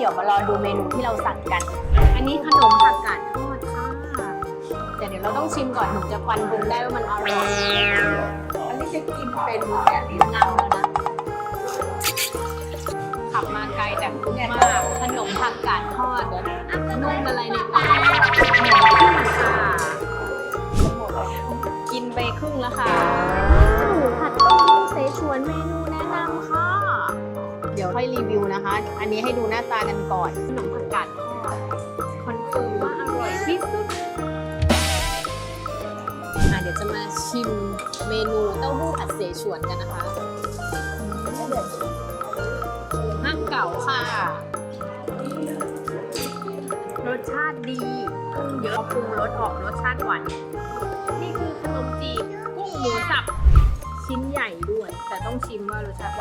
เดี๋ยวมารอดูเมนูที่เราสั่งกัน อันนี้ขนมผักกาดทอดค่ะแต่เดี๋ยวเราต้องชิมก่อนถึงจะฟันธงได้ว่ามันอร่อยอันนี้จะกินเป็นแบบนี้งามแล้วนะ ขับมาไกลแต่คุ้มมากขนมผักกาดทอดนุ่มอะไรในปากหอมขึ้นค่ะกินไปครึ่งแล้วค่ะ อยรีวิวนะคะ อันนี้ให้ดูหน้าตากันก่อนขนมผักกาดทอดคอนเฟิร์มว่าอร่อยที่สุดอะเดี๋ยวจะมาชิมเมนูเต้าหู้ผัดเสฉวนกันนะคะห้างเก่าค่ะ รสชาติดีกุ้งเยอะปรุงรสออกรสชาติหวานนี่คือขนมจีบกุ้งหมูสับชิ้นใหญ่ด้วย แต่ต้องชิมว่ารสชาติ